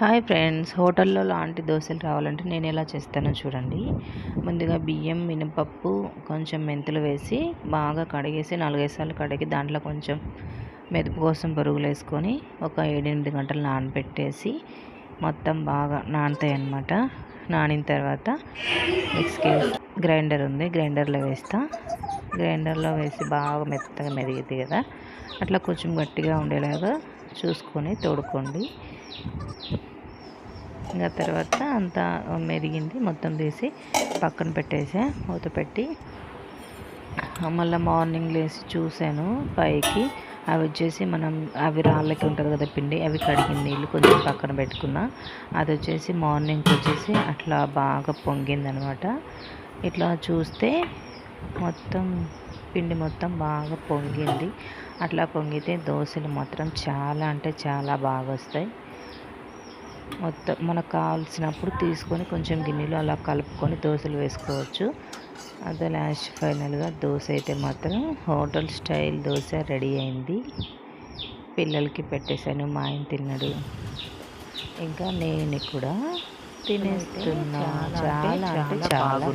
Hi friends హోటల్లో లాంటి దోశలు రావాలంటే నేను ఎలా చేస్తానో చూడండి. ముందుగా బియ్యం మినపప్పు కొంచెం మెంతులు వేసి బాగా కడిగేసి నాలుగైదు సార్లు కడిగి దాంట్లో కొంచెం మెదుపు కోసం పరుగులు వేసుకొని ఒక ఏడెనిమిది గంటలు నానబెట్టేసి మొత్తం బాగా నానుతాయి అన్నమాట. నానిన తర్వాత మిక్స్కి గ్రైండర్ ఉంది గ్రైండర్లో వేస్తా. గ్రైండర్లో వేసి బాగా మెత్తగా మెరిగింది కదా. అట్లా కొంచెం గట్టిగా ఉండేలాగా చూసుకొని తోడుకోండి. ఇంకా తర్వాత అంతా మెరిగింది. మొత్తం తీసి పక్కన పెట్టేసా మూత పెట్టి. మళ్ళీ మార్నింగ్ లేచి చూశాను పైకి. అవి వచ్చేసి మనం అవి రాళ్ళకి ఉంటుంది కదా పిండి అవి కడిగిన నీళ్ళు కొంచెం పక్కన పెట్టుకున్నా. అది వచ్చేసి మార్నింగ్ వచ్చేసి అట్లా బాగా పొంగిందనమాట. ఇట్లా చూస్తే మొత్తం పిండి మొత్తం బాగా పొంగింది. అట్లా పొంగితే దోశలు మాత్రం చాలా అంటే చాలా బాగా వస్తాయి. మొత్తం మనకు కావాల్సినప్పుడు తీసుకొని కొంచెం గిన్నెలో అలా కలుపుకొని దోశలు వేసుకోవచ్చు. అదే లాస్ట్ ఫైనల్గా దోశ అయితే మాత్రం హోటల్ స్టైల్ దోశ రెడీ అయింది. పిల్లలకి పెట్టేశాను మా ఆయన తిన్నాడు. ఇంకా నేను కూడా తినేస్తున్నా. చాలా అంటే చాలా